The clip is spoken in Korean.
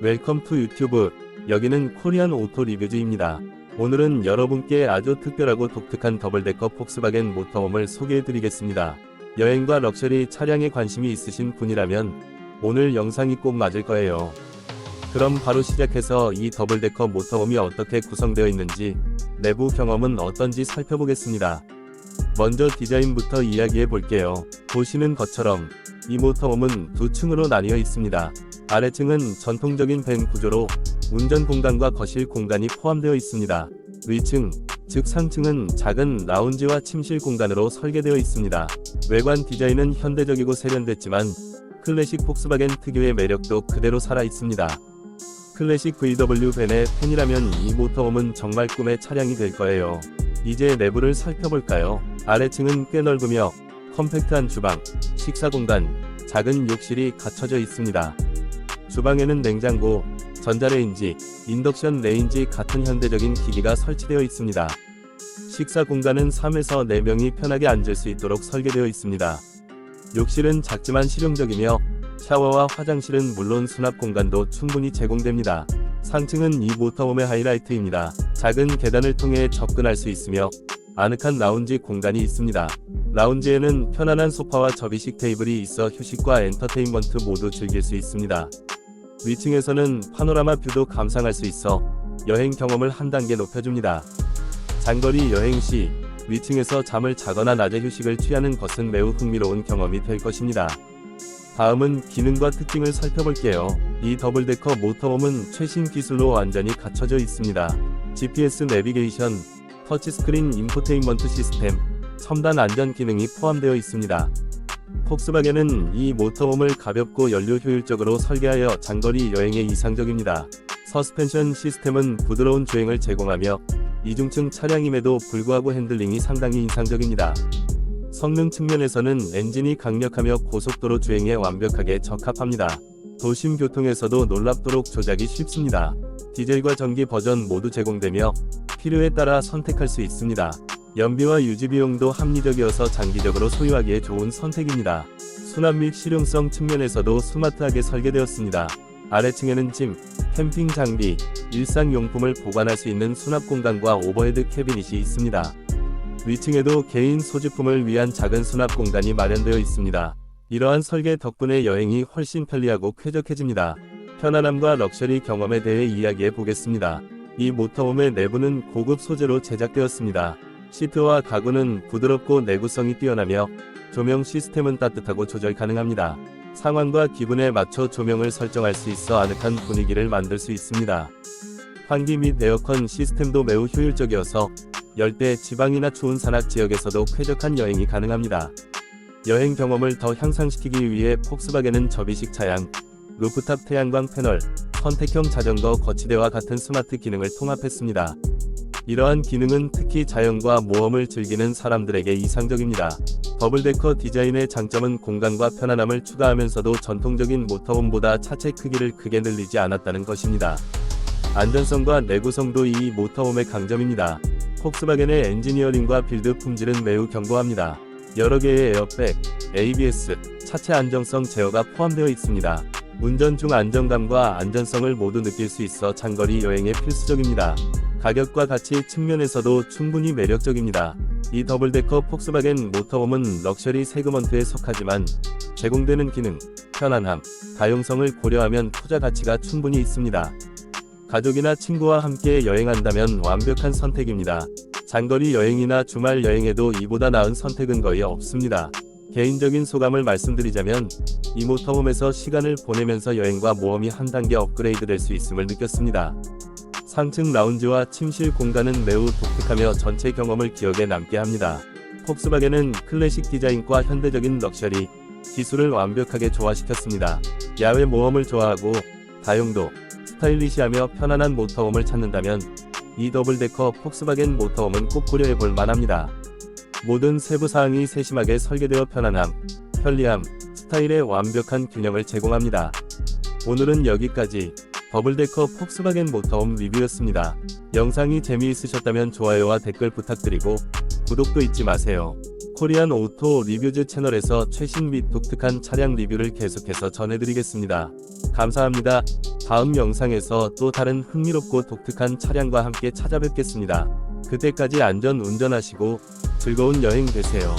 웰컴 투 유튜브. 여기는 코리안 오토 리뷰즈입니다. 오늘은 여러분께 아주 특별하고 독특한 더블데커 폭스바겐 모터홈을 소개해 드리겠습니다. 여행과 럭셔리 차량에 관심이 있으신 분이라면 오늘 영상이 꼭 맞을 거예요. 그럼 바로 시작해서 이 더블데커 모터홈이 어떻게 구성되어 있는지, 내부 경험은 어떤지 살펴보겠습니다. 먼저 디자인부터 이야기해 볼게요. 보시는 것처럼 이 모터홈은 두 층으로 나뉘어 있습니다. 아래층은 전통적인 밴 구조로 운전 공간과 거실 공간이 포함되어 있습니다. 위층, 즉 상층은 작은 라운지와 침실 공간으로 설계되어 있습니다. 외관 디자인은 현대적이고 세련됐지만 클래식 폭스바겐 특유의 매력도 그대로 살아 있습니다. 클래식 VW 밴의 팬이라면 이 모터홈은 정말 꿈의 차량이 될 거예요. 이제 내부를 살펴볼까요? 아래층은 꽤 넓으며 컴팩트한 주방, 식사 공간, 작은 욕실이 갖춰져 있습니다. 주방에는 냉장고, 전자레인지, 인덕션 레인지 같은 현대적인 기기가 설치되어 있습니다. 식사 공간은 3에서 4명이 편하게 앉을 수 있도록 설계되어 있습니다. 욕실은 작지만 실용적이며 샤워와 화장실은 물론 수납 공간도 충분히 제공됩니다. 상층은 이 모터홈의 하이라이트입니다. 작은 계단을 통해 접근할 수 있으며 아늑한 라운지 공간이 있습니다. 라운지에는 편안한 소파와 접이식 테이블이 있어 휴식과 엔터테인먼트 모두 즐길 수 있습니다. 위층에서는 파노라마 뷰도 감상할 수 있어 여행 경험을 한 단계 높여줍니다. 장거리 여행 시 위층에서 잠을 자거나 낮에 휴식을 취하는 것은 매우 흥미로운 경험이 될 것입니다. 다음은 기능과 특징을 살펴볼게요. 이 더블데커 모터홈은 최신 기술로 완전히 갖춰져 있습니다. GPS 내비게이션, 터치스크린 인포테인먼트 시스템, 첨단 안전 기능이 포함되어 있습니다. 폭스바겐은 이 모터홈을 가볍고 연료 효율적으로 설계하여 장거리 여행에 이상적입니다. 서스펜션 시스템은 부드러운 주행을 제공하며 이중층 차량임에도 불구하고 핸들링이 상당히 인상적입니다. 성능 측면에서는 엔진이 강력하며 고속도로 주행에 완벽하게 적합합니다. 도심 교통에서도 놀랍도록 조작이 쉽습니다. 디젤과 전기 버전 모두 제공되며 필요에 따라 선택할 수 있습니다. 연비와 유지 비용도 합리적이어서 장기적으로 소유하기에 좋은 선택입니다. 수납 및 실용성 측면에서도 스마트하게 설계되었습니다. 아래층에는 짐, 캠핑 장비, 일상용품을 보관할 수 있는 수납 공간과 오버헤드 캐비닛이 있습니다. 위층에도 개인 소지품을 위한 작은 수납 공간이 마련되어 있습니다. 이러한 설계 덕분에 여행이 훨씬 편리하고 쾌적해집니다. 편안함과 럭셔리 경험에 대해 이야기해 보겠습니다. 이 모터홈의 내부는 고급 소재로 제작되었습니다. 시트와 가구는 부드럽고 내구성이 뛰어나며 조명 시스템은 따뜻하고 조절 가능합니다. 상황과 기분에 맞춰 조명을 설정할 수 있어 아늑한 분위기를 만들 수 있습니다. 환기 및 에어컨 시스템도 매우 효율적이어서 열대, 지방이나 추운 산악 지역에서도 쾌적한 여행이 가능합니다. 여행 경험을 더 향상시키기 위해 폭스바겐은 접이식 차양, 루프탑 태양광 패널, 선택형 자전거 거치대와 같은 스마트 기능을 통합했습니다. 이러한 기능은 특히 자연과 모험을 즐기는 사람들에게 이상적입니다. 더블데커 디자인의 장점은 공간과 편안함을 추가하면서도 전통적인 모터홈보다 차체 크기를 크게 늘리지 않았다는 것입니다. 안전성과 내구성도 이 모터홈의 강점입니다. 폭스바겐의 엔지니어링과 빌드 품질은 매우 견고합니다. 여러 개의 에어백, ABS, 차체 안정성 제어가 포함되어 있습니다. 운전 중 안정감과 안전성을 모두 느낄 수 있어 장거리 여행에 필수적입니다. 가격과 가치 측면에서도 충분히 매력적입니다. 이 더블데커 폭스바겐 모터홈은 럭셔리 세그먼트에 속하지만 제공되는 기능, 편안함, 가용성을 고려하면 투자 가치가 충분히 있습니다. 가족이나 친구와 함께 여행한다면 완벽한 선택입니다. 장거리 여행이나 주말 여행에도 이보다 나은 선택은 거의 없습니다. 개인적인 소감을 말씀드리자면 이 모터홈에서 시간을 보내면서 여행과 모험이 한 단계 업그레이드 될 수 있음을 느꼈습니다. 상층 라운지와 침실 공간은 매우 독특하며 전체 경험을 기억에 남게 합니다. 폭스바겐은 클래식 디자인과 현대적인 럭셔리, 기술을 완벽하게 조화시켰습니다. 야외 모험을 좋아하고 다용도, 스타일리시하며 편안한 모터홈을 찾는다면 이 더블데커 폭스바겐 모터홈은 꼭 고려해 볼 만합니다. 모든 세부 사항이 세심하게 설계되어 편안함, 편리함, 스타일의 완벽한 균형을 제공합니다. 오늘은 여기까지 더블데커 폭스바겐 모터홈 리뷰였습니다. 영상이 재미있으셨다면 좋아요와 댓글 부탁드리고 구독도 잊지 마세요. 코리안 오토 리뷰즈 채널에서 최신 및 독특한 차량 리뷰를 계속해서 전해드리겠습니다. 감사합니다. 다음 영상에서 또 다른 흥미롭고 독특한 차량과 함께 찾아뵙겠습니다. 그때까지 안전 운전하시고 즐거운 여행 되세요.